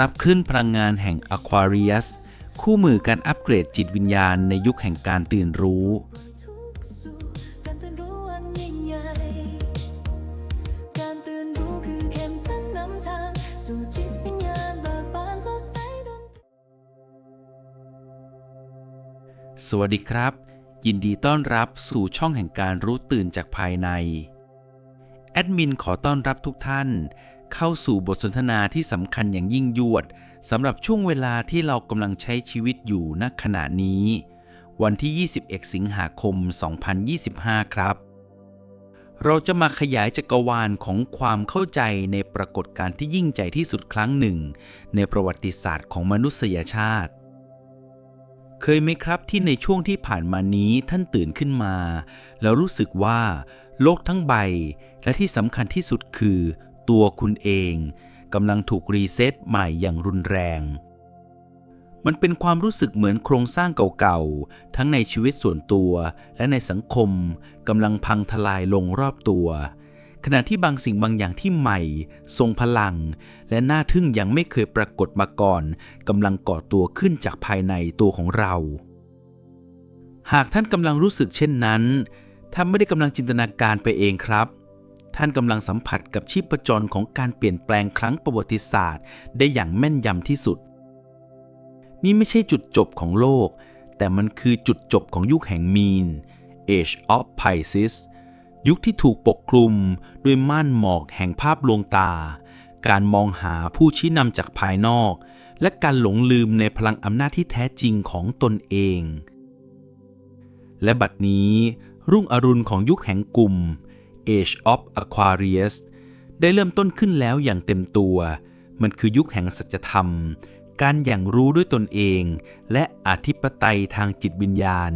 รับคลื่นพลังงานแห่ง Aquarius คู่มือการอัปเกรดจิตวิญญาณในยุคแห่งการตื่นรู้ สวัสดีครับ ยินดีต้อนรับสู่ช่องแห่งการรู้ตื่นจากภายใน แอดมินขอต้อนรับทุกท่าน เข้าสู่บทสนทนาที่สำคัญอย่างยิ่งยวดสำหรับช่วงเวลาที่เรากำลังใช้ชีวิตอยู่ณขณะนี้ วันที่ 21 สิงหาคม 2025 ครับ เราจะมาขยายจักรวาลของความเข้าใจในปรากฏการณ์ที่ยิ่งใหญ่ที่สุดครั้งหนึ่ง ในประวัติศาสตร์ของมนุษยชาติเคยไหมครับที่ในช่วงที่ผ่านมานี้ท่านตื่นขึ้นมา แล้วรู้สึกว่า โลกทั้งใบ และที่สำคัญที่สุดคือ ตัวคุณเองกำลังถูกรีเซ็ตใหม่อย่างรุนแรง มันเป็นความรู้สึกเหมือนโครงสร้างเก่าๆ ทั้งในชีวิตส่วนตัวและในสังคมกำลังพังทลายลงรอบตัว ขณะที่บางสิ่งบางอย่างที่ใหม่ ทรงพลัง และน่าทึ่งยังไม่เคยปรากฏมาก่อนกำลังก่อตัวขึ้นจากภายในตัวของเรา หากท่านกำลังรู้สึกเช่นนั้นท่านไม่ได้กำลังจินตนาการไปเองครับ ท่านกำลังสัมผัสกับชีพจรของการเปลี่ยนแปลงครั้งประวัติศาสตร์ ได้อย่างแม่นยำที่สุด นี่ไม่ใช่จุดจบของโลก แต่มันคือจุดจบของยุคแห่งมีน Age of Pisces ยุคที่ถูกปกคลุมด้วยม่านหมอกแห่งภาพลวงตา การมองหาผู้ชี้นำจากภายนอก และการหลงลืมในพลังอำนาจที่แท้จริงของตนเอง และบัดนี้รุ่งอรุณของยุคแห่งกลุ่ม Age of Aquarius ได้เริ่มต้นขึ้นแล้วอย่างเต็มตัว มันคือยุคแห่งสัจธรรม การอย่างรู้ด้วยตนเอง และอธิปไตยทางจิตวิญญาณ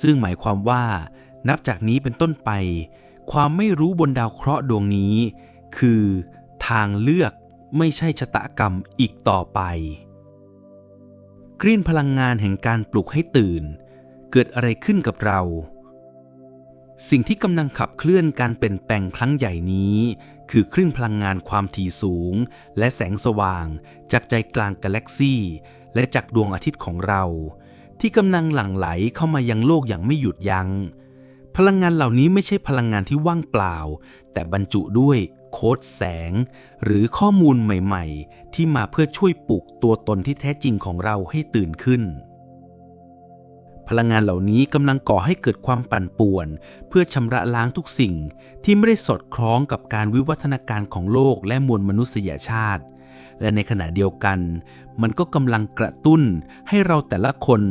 ซึ่งหมายความว่า นับจากนี้เป็นต้นไป ความไม่รู้บนดาวเคราะห์ดวงนี้ คือ ทางเลือกไม่ใช่ชะตากรรมอีกต่อไป กรีนพลังงานแห่งการปลุกให้ตื่น เกิดอะไรขึ้นกับเรา สิ่งที่กำลังขับเคลื่อนการเปลี่ยนแปลงครั้งใหญ่นี้ คือคลื่นพลังงานความถี่สูง และแสงสว่าง จากใจกลางกาแล็กซี่และจากดวงอาทิตย์ของเรา ที่กำลังหลั่งไหลเข้ามายังโลกอย่างไม่หยุดยัง้งพลังงานเหล่านี้ไม่ใช่พลังงานที่ว่างเปล่า แต่บรรจุด้วยโค้ดแสง หรือข้อมูลใหม่ ๆ ที่มาเพื่อช่วยปลุกตัวตนที่แท้จริงของเราให้ตื่นขึ้น พลังงานเหล่านี้กำลังก่อให้เกิดความปั่นป่วน เพื่อชำระล้างทุกสิ่ง ที่ไม่ได้สอดคล้องกับการวิวัฒนาการของโลกและมวลมนุษยชาติ และในขณะเดียวกัน มันก็กำลังกระตุ้นให้เราแต่ละคน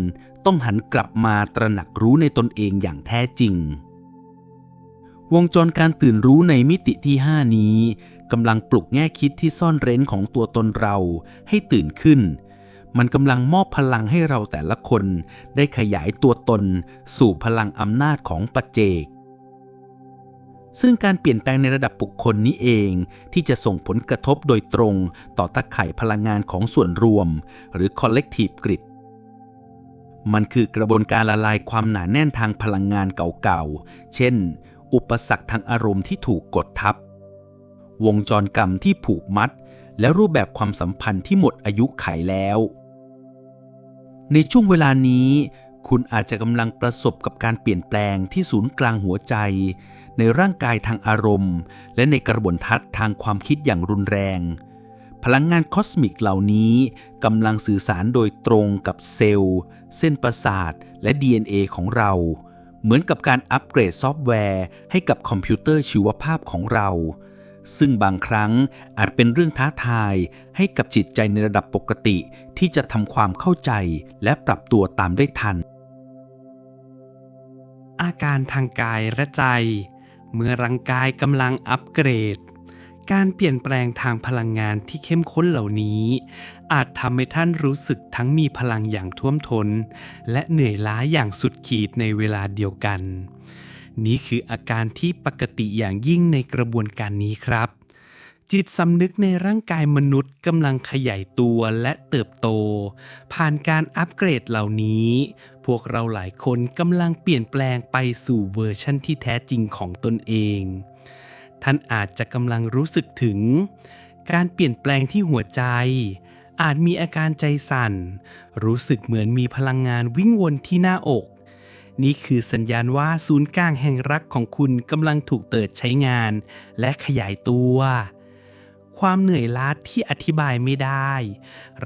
ต้องหันกลับมาตระหนักรู้ในตนเองอย่างแท้จริง วงจรการตื่นรู้ในมิติที่ 5 นี้กำลังปลุกแง่คิดที่ซ่อนเร้นของตัวตนเราให้ตื่นขึ้น มันกำลังมอบพลังให้เราแต่ละคนได้ขยายตัวตนสู่พลังอำนาจของปัจเจก ซึ่งการเปลี่ยนแปลงในระดับบุคคลนี้เองที่จะส่งผลกระทบโดยตรงต่อตะข่ายพลังงานของส่วนรวม หรือ collective grid มันคือกระบวนการละลายความหนาแน่นทางพลังงานเก่าๆ เช่น อุปสรรคทางอารมณ์ที่ถูกกดทับ วงจรกรรมที่ผูกมัด และรูปแบบความสัมพันธ์ที่หมดอายุไขแล้ว ในช่วงเวลานี้ คุณอาจจะกำลังประสบกับการเปลี่ยนแปลงที่ศูนย์กลางหัวใจ ในร่างกายทางอารมณ์ และในกระบวนทัศน์ทางความคิดอย่างรุนแรง พลังงานคอสมิกเหล่านี้กำลังสื่อสารโดยตรงกับเซลล์ เส้นประสาท และ DNA ของเรา เหมือนกับการอัปเกรดซอฟต์แวร์ให้กับคอมพิวเตอร์ชีวภาพของเรา ซึ่งบางครั้งอาจเป็นเรื่องท้าทายให้กับจิตใจในระดับปกติที่จะทำความเข้าใจและปรับตัวตามได้ทัน อาการทางกายและใจ เมื่อร่างกายกำลังอัปเกรด การเปลี่ยนแปลงทางพลังงานที่เข้มข้นเหล่านี้ อาจทำให้ท่านรู้สึกทั้งมีพลังอย่างท่วมทนและเหนื่อยล้าอย่างสุดขีดในเวลาเดียวกัน นี่คืออาการที่ปกติอย่างยิ่งในกระบวนการนี้ครับ จิตสำนึกในร่างกายมนุษย์กำลังขยายตัวและเติบโต ผ่านการอัปเกรดเหล่านี้ พวกเราหลายคนกำลังเปลี่ยนแปลงไปสู่เวอร์ชั่นที่แท้จริงของตนเอง ท่านอาจจะกำลังรู้สึกถึง การเปลี่ยนแปลงที่หัวใจอาจมีอาการใจสั่น รู้สึกเหมือนมีพลังงานวิ่งวนที่หน้าอก นี่คือสัญญาณว่าศูนย์กลางแห่งรักของคุณกำลังถูกเปิดใช้งาน และขยายตัว ความเหนื่อยล้าที่อธิบายไม่ได้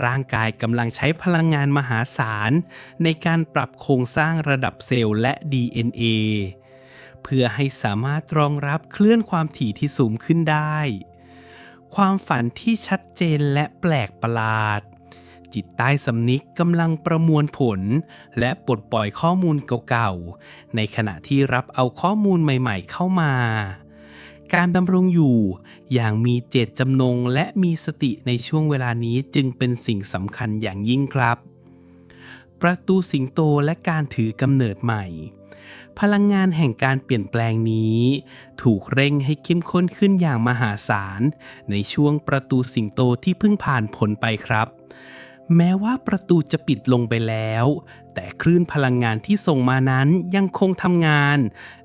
ร่างกายกำลังใช้พลังงานมหาศาล ในการปรับโครงสร้างระดับเซลล์และ DNA เพื่อให้สามารถรองรับเคลื่อนความถี่ที่สูงขึ้นได้ ความฝันที่ชัดเจนและแปลกประหลาด จิตใต้สำนึกกำลังประมวลผล และปลดปล่อยข้อมูลเก่าๆ ในขณะที่รับเอาข้อมูลใหม่ๆ เข้ามา การดำรงอยู่อย่างมีเจตจำนงและมีสติในช่วงเวลานี้จึงเป็นสิ่งสำคัญอย่างยิ่งครับ ประตูสิงโตและการถือกำเนิดใหม่พลังงานแห่งการเปลี่ยนแปลงนี้ ถูกเร่งให้เข้มข้นขึ้นอย่างมหาศาล ในช่วงประตูสิงโตที่เพิ่งผ่านผลไปครับ แม้ว่าประตูจะปิดลงไปแล้ว แต่คลื่นพลังงานที่ส่งมานั้นยังคงทำงาน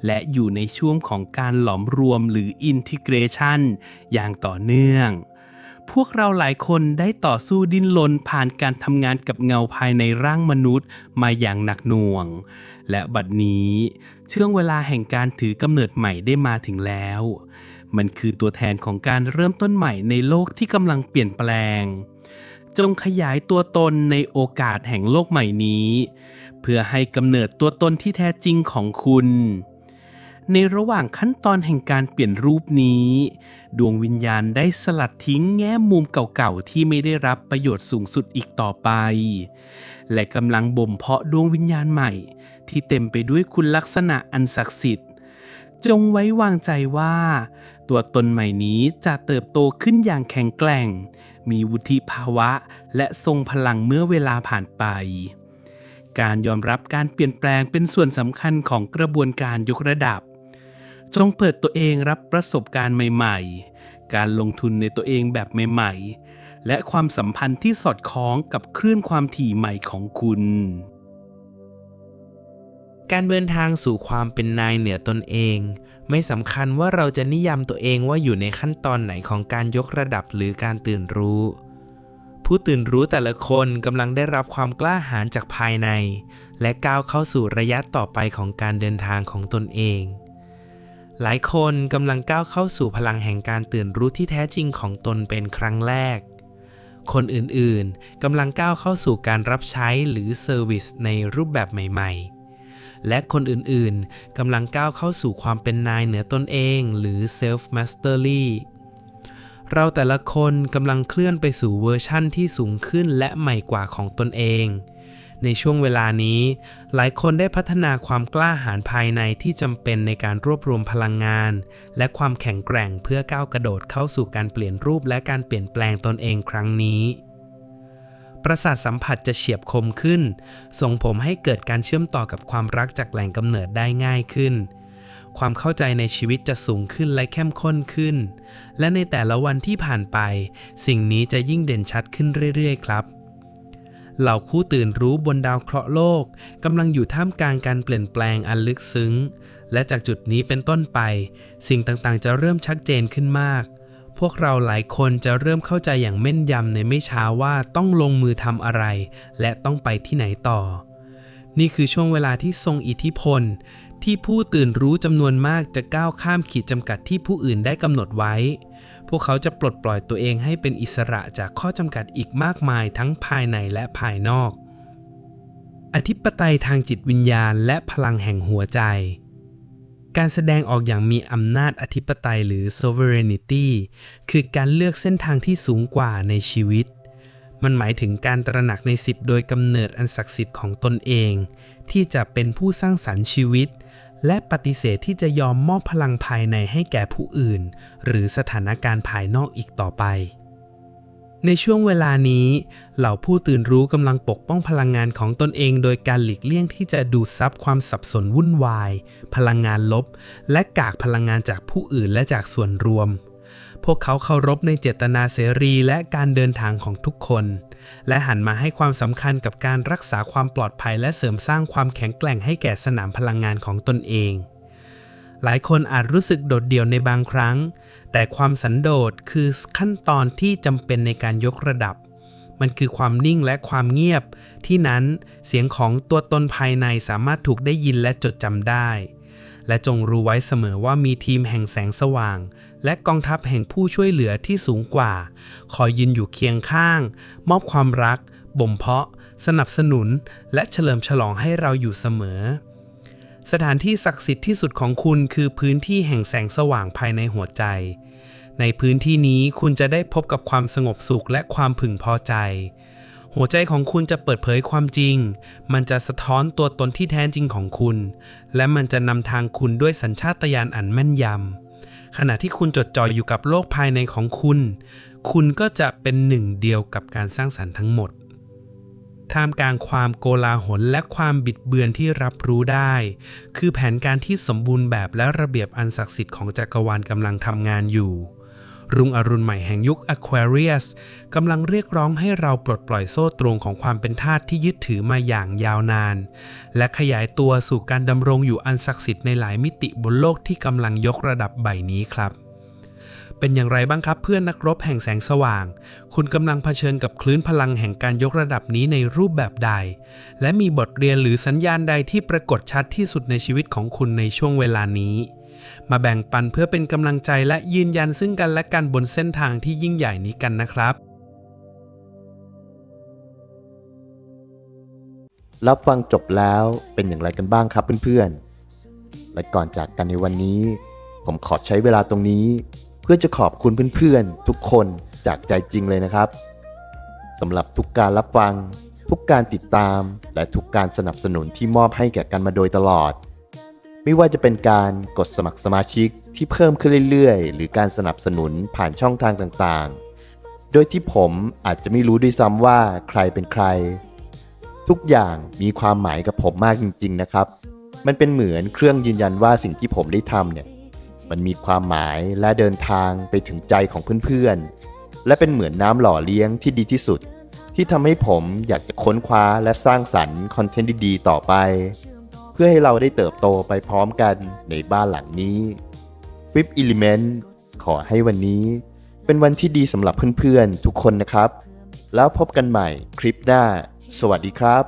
และอยู่ในช่วงของการหลอมรวมหรือ integration อย่างต่อเนื่อง พวกเราหลายคนได้ต่อสู้ดิ้นรนผ่านการทำงานกับเงาภายในร่างมนุษย์มาอย่างหนักหน่วง และบัดนี้ ช่วงเวลาแห่งการถือกำเนิดใหม่ได้มาถึงแล้ว มันคือตัวแทนของการเริ่มต้นใหม่ในโลกที่กำลังเปลี่ยนแปลง จงขยายตัวตนในโอกาสแห่งโลกใหม่นี้ เพื่อให้กำเนิดตัวตนที่แท้จริงของคุณ ในระหว่างขั้นตอนแห่งการเปลี่ยนรูปนี้ ดวงวิญญาณได้สลัดทิ้งแง่มุมเก่าๆ ที่ไม่ได้รับประโยชน์สูงสุดอีกต่อไป และกำลังบ่มเพาะดวงวิญญาณใหม่ ที่เต็มไปด้วยคุณลักษณะอันศักดิ์สิทธิ์ จงไว้วางใจว่า ตัวตนใหม่นี้จะเติบโตขึ้นอย่างแข็งแกร่ง มีวุฒิภาวะ และทรงพลังเมื่อเวลาผ่านไป การยอมรับการเปลี่ยนแปลงเป็นส่วนสำคัญของกระบวนการยกระดับ จงเปิดตัวเองรับประสบการณ์ใหม่ ๆ การลงทุนในตัวเองแบบใหม่ ๆ และความสัมพันธ์ที่สอดคล้องกับคลื่นความถี่ใหม่ของคุณ การเดินทางสู่ความเป็นนายเหนือตนเอง ไม่สำคัญว่าเราจะนิยามตัวเองว่าอยู่ในขั้นตอนไหนของการยกระดับหรือการตื่นรู้ ผู้ตื่นรู้แต่ละคนกำลังได้รับความกล้าหาญจากภายใน และก้าวเข้าสู่ระยะต่อไปของการเดินทางของตนเอง หลายคนกำลังก้าวเข้าสู่พลังแห่งการตื่นรู้ที่แท้จริงของตนเป็นครั้งแรกคนอื่นๆ กำลังก้าวเข้าสู่การรับใช้หรือเซอร์วิสในรูปแบบใหม่ๆ และคนอื่นๆกำลังก้าวเข้าสู่ความเป็นนายเหนือตนเองหรือ self mastery เราแต่ละคนกำลังเคลื่อนไปสู่เวอร์ชั่นที่สูงขึ้นและใหม่กว่าของตนเอง ในช่วงเวลานี้ หลายคนได้พัฒนาความกล้าหาญภายในที่จำเป็นในการรวบรวมพลังงาน และความแข็งแกร่งเพื่อก้าวกระโดดเข้าสู่การเปลี่ยนรูปและการเปลี่ยนแปลงตนเองครั้งนี้ ประสาทสัมผัสจะเฉียบคมขึ้น ส่งผมให้เกิดการเชื่อมต่อกับความรักจากแหล่งกำเนิดได้ง่ายขึ้น ความเข้าใจในชีวิตจะสูงขึ้นและเข้มข้นขึ้น และในแต่ละวันที่ผ่านไป สิ่งนี้จะยิ่งเด่นชัดขึ้นเรื่อยๆ ครับเหล่าคู่ตื่นรู้บนดาวเคราะห์โลกกำลังอยู่ท่ามกลางการเปลี่ยนแปลงอันลึกซึ้ง และจากจุดนี้เป็นต้นไป สิ่งต่างๆ จะเริ่มชัดเจนขึ้นมาก วกเราหลายคนจะเริ่มเข้าใจอย่างแม่นยำในไม่ช้าว่าต้องลงมือทำอะไร และต้องไปที่ไหนต่อ นี่คือช่วงเวลาที่ทรงอิทธิพล ที่ผู้ตื่นรู้จำนวนมากจะก้าวข้ามขีดจำกัดที่ผู้อื่นได้กำหนดไว้ พวกเขาจะปลดปล่อยตัวเองให้เป็นอิสระจากข้อจำกัดอีกมากมายทั้งภายในและภายนอก อธิปไตยทางจิตวิญญาณและพลังแห่งหัวใจ การแสดงออกอย่างมีอำนาจอธิปไตยหรือ sovereignty คือการเลือกเส้นทางที่สูงกว่าในชีวิต มันหมายถึงการตระหนักในสิบโดยกำเนิดอันศักดิ์สิทธิ์ของตนเอง ที่จะเป็นผู้สร้างสรรค์ชีวิต และปฏิเสธที่จะยอมมอบพลังภายในให้แก่ผู้อื่น หรือสถานการณ์ภายนอกอีกต่อไป ในช่วงเวลานี้ เหล่าผู้ตื่นรู้กำลังปกป้องพลังงานของตนเองโดยการหลีกเลี่ยงที่จะดูดซับความสับสนวุ่นวาย พลังงานลบ และกากพลังงานจากผู้อื่นและจากส่วนรวม พวกเขาเคารพในเจตนาเสรีและการเดินทางของทุกคน และหันมาให้ความสำคัญกับการรักษาความปลอดภัยและเสริมสร้างความแข็งแกร่งให้แก่สนามพลังงานของตนเอง หลายคนอาจรู้สึกโดดเดี่ยวในบางครั้ง แต่ความสันโดษคือขั้นตอนที่จำเป็นในการยกระดับ มันคือความนิ่งและความเงียบ ที่นั้นเสียงของตัวตนภายในสามารถถูกได้ยินและจดจำได้ และจงรู้ไว้เสมอว่ามีทีมแห่งแสงสว่าง และกองทัพแห่งผู้ช่วยเหลือที่สูงกว่า คอยยืนอยู่เคียงข้าง มอบความรัก บ่มเพาะ สนับสนุน และเฉลิมฉลองให้เราอยู่เสมอ สถานที่ศักดิ์สิทธิ์ที่สุดของคุณคือพื้นที่แห่งแสงสว่างภายในหัวใจ ในพื้นที่นี้คุณจะได้พบกับความสงบสุขและความพึงพอใจ หัวใจของคุณจะเปิดเผยความจริง มันจะสะท้อนตัวตนที่แท้จริงของคุณ และมันจะนำทางคุณด้วยสัญชาตญาณอันแม่นยำขณะที่คุณจดจ่ออยู่กับโลกภายในของคุณ คุณก็จะเป็นหนึ่งเดียวกับการสร้างสรรค์ทั้งหมด ท่ามกลางความโกลาหลและความบิดเบือนที่รับรู้ได้ คือแผนการที่สมบูรณ์แบบและระเบียบอันศักดิ์สิทธิ์ของจักรวาลกำลังทำงานอยู่รุ่งอรุณใหม่แห่งยุค Aquarius กำลังเรียกร้องให้เราปลดปล่อยโซ่ตรวงของความเป็นทาสที่ยึดถือมาอย่างยาวนาน และขยายตัวสู่การดำรงอยู่อันศักดิ์สิทธิ์ในหลายมิติบนโลกที่กำลังยกระดับใบนี้ครับ เป็นอย่างไรบ้างครับเพื่อนนักรบแห่งแสงสว่าง คุณกำลังเผชิญกับคลื่นพลังแห่งการยกระดับนี้ในรูปแบบใด และมีบทเรียนหรือสัญญาณใดที่ปรากฏชัดที่สุดในชีวิตของคุณในช่วงเวลานี้ มาแบ่งปันเพื่อเป็นกำลังใจและยืนยันซึ่งกันและกันบนเส้นทางที่ยิ่งใหญ่นี้กันนะครับรับฟังจบแล้วเป็นอย่างไรกันบ้างครับเพื่อนๆ และก่อนจากกันในวันนี้ ผมขอใช้เวลาตรงนี้ เพื่อจะขอบคุณเพื่อนๆ ทุกคนจากใจจริงเลยนะครับสำหรับทุกการรับฟัง ทุกการติดตาม และทุกการสนับสนุนที่มอบให้แก่กันมาโดยตลอด ไม่ว่าจะเป็นการกดสมัครสมาชิกที่เพิ่มขึ้นเรื่อยๆ หรือการสนับสนุนผ่านช่องทางต่างๆ โดยที่ผมอาจจะไม่รู้ด้วยซ้ำว่าใครเป็นใคร ทุกอย่างมีความหมายกับผมมากจริง ๆ นะครับ มันเป็นเหมือนเครื่องยืนยันว่าสิ่งที่ผมได้ทำเนี่ย มันมีความหมายและเดินทางไปถึงใจของเพื่อนๆ และเป็นเหมือนน้ำหล่อเลี้ยงที่ดีที่สุด ที่ทำให้ผมอยากจะค้นคว้าและสร้างสรรค์คอนเทนต์ดีๆ ต่อไป เพื่อให้เราได้เติบโตไปพร้อมกันในบ้านหลังนี้ w i p Element ขอให้วันนี้ เป็นวันที่ดีสำหรับเพื่อนๆ ทุกคนนะครับ แล้วพบกันใหม่คลิปหน้า สวัสดีครับ